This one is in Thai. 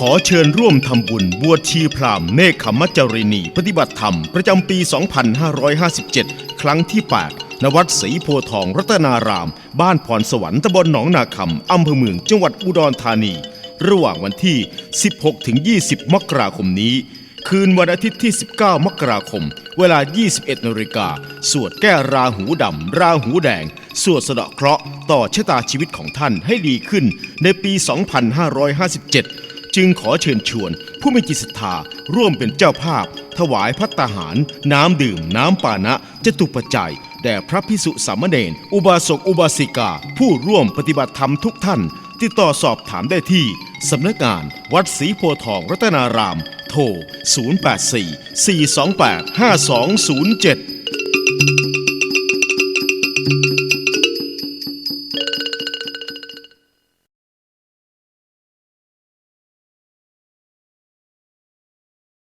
ขอเชิญร่วมทำบุญบวชชีพรามเนคขมัจจรินีปฏิบัติธรรม ประจำปี 2557 ครั้งที่8นวัดศรีโพทองรัตนาราม บ้านพรสวรรค์ตำบลหนองนาคำอำเภอเมืองจังหวัดอุดรธานี ระหว่างวันที่ 16ถึง20 มกราคมนี้ คืนวันอาทิตย์ที่ 19 มกราคม เวลา 21นาฬิกาสวดแก้ราหูดำราหูแดง สวดสะเดาะเคราะห์ต่อชะตาชีวิตของท่านให้ดีขึ้นในปี 2557 จึงขอเชิญชวนผู้มีจิตศรัทธาร่วมเป็นเจ้าภาพ ถวายพัตตาหาร น้ำดื่ม น้ำปานะจตุปัจจัย แด่พระพิสุสามเณรอุบาสกอุบาสิกา ผู้ร่วมปฏิบัติธรรมทุกท่าน ติดต่อสอบถามได้ที่สำนักงาน วัดศรีโพทองรัตนาราม โทร 084 428 5207